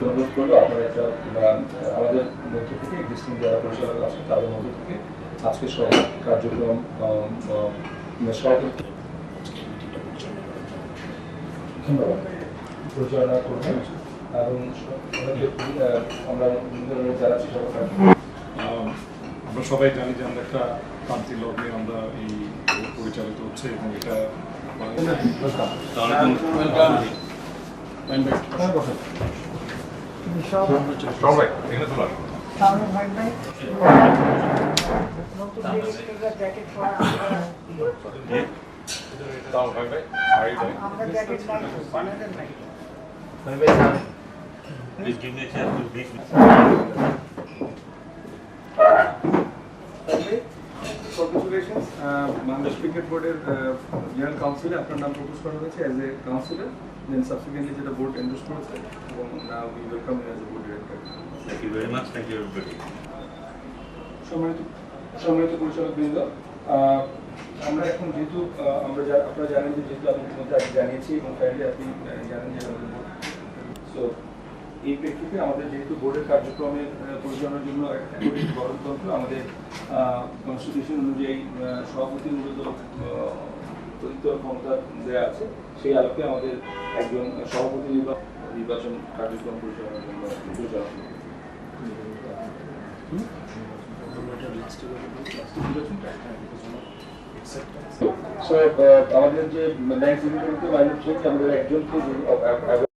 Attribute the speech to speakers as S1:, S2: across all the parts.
S1: অনুরোধ একটা আমাদের মধ্য থেকে এক্সিস্টিং যারা পরিচালক আছেন তাদের মধ্য থেকে আজকে কার্যক্রম আহ, ধন্যবাদ। পরিচালনা করবেন এবং আমরা যারা সবাই
S2: জানি যে আমরা একটা শান্তি লগ্নে আমরা এই পরিচালিত হচ্ছে এবং এটা
S3: তাহলে ভাই ভাই নতুন ডিরেক্টররা জ্যাকেট পরা আমরা জ্যাকেট নাই বানাতেন নাই
S4: Please give me a chance to brief.
S1: Congratulations Bangladesh cricket বোর্ডের জেনারেল কাউন্সিলে আপনার নাম প্রপোজ করা হয়েছে as a councillor then subsequently যেটা বোর্ড এন্ডোর্স করেছে এবং now we welcome you as a board director
S4: Thank you very much. Thank you, everybody.
S1: সম্মানিত সম্মানিত পরিচালক বৃন্দ আহ, আমরা এখন যেহেতু আমরা যা- আপনারা জানেন যে যেহেতু আগে জানিয়েছি এবং ফাইনালি আপনি জানেন যে আমাদের সো এই প্রেক্ষিতে আমাদের যেহেতু বোর্ডের কার্যক্রমের পরিচালনার জন্য গঠনতন্ত্র আমাদের কনস্টিটিউশন অনুযায়ী আহ, সভাপতির মূলত অধিকতর ক্ষমতা দেওয়া আছে সেই আলোকে আমাদের একজন সভাপতি নির্বাচন কার্যক্রম পরিচালনার জন্য পরিচালনা আমাদের যে সিকিউরিটি মাইনাস আমাদের একজনকে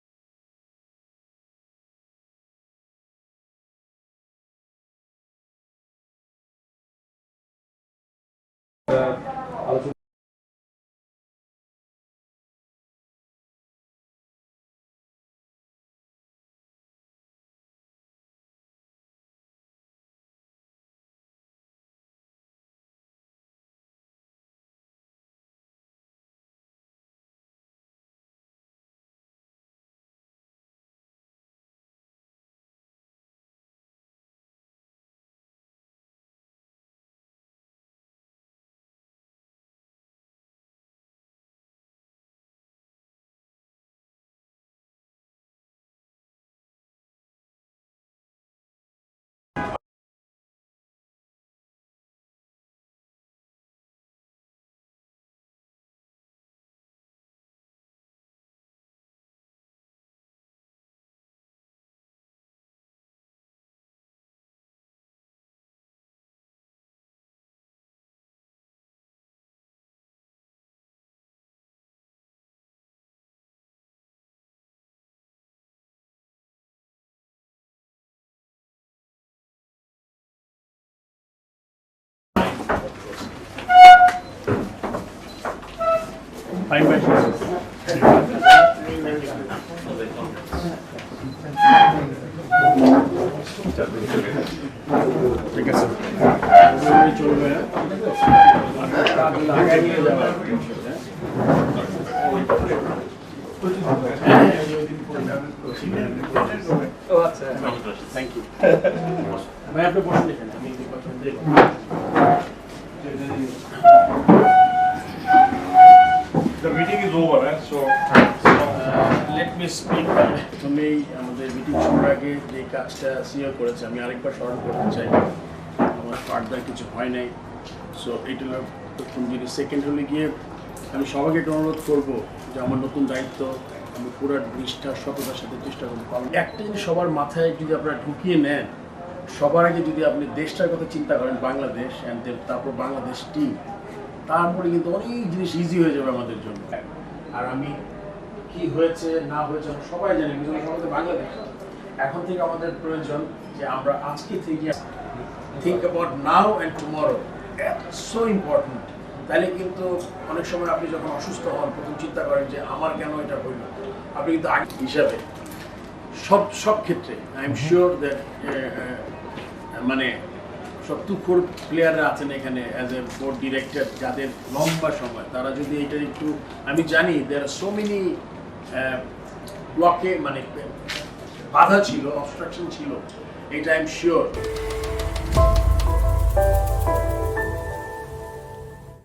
S1: যে-
S5: ভাই আপনি বসুন এখানে আমি নির্বাচন দেব মি প্রথমেই আমাদের মিটিং শুরুর আগে যে কাজটা সিও করেছে, আমি আরেকবার স্মরণ করতে চাই। আমার ফার্দার কিছু হয় নাই। সো এটা হলো প্রথম জিনিস। সেকেন্ড হলে গিয়ে, আমি সবাইকে একটা অনুরোধ করব যে আমার নতুন দায়িত্ব, আমি পুরো নিষ্ঠা সততার সাথে চেষ্টা করব। কারণ একটা জিনিস সবার মাথায় যদি আপনারা ঢুকিয়ে নেন, সবার আগে যদি আপনি দেশটার কথা চিন্তা করেন, বাংলাদেশ অ্যান্ড তারপর বাংলাদেশ টিম তারপরে কিন্তু অনেক জিনিস ইজি হয়ে যাবে আমাদের জন্য। আর আমি কি হয়েছে না হয়েছে আমরা সবাই জানি সবাই তো বাংলাদেশ এখন থেকে আমাদের প্রয়োজন যে আমরা আজকে থেকে think about now and tomorrow so important তাহলে কিন্তু অনেক সময় আপনি যখন অসুস্থ হন প্রথম চিন্তা করেন যে আমার কেন এটা হইল আপনি কিন্তু আগে হিসাবে সব সব ক্ষেত্রে আই এম শিওর দ্যাট মানে সব তুখোর প্লেয়াররা আছেন এখানে অ্যাজ এ বোর্ড ডিরেক্টর যাদের লম্বা সময় তারা যদি এটা একটু আমি জানি দেয়ার আর সো মেনি ব্লকে মানে বাধা ছিল অবস্ট্রাকশন ছিল এটা আই এম শিওর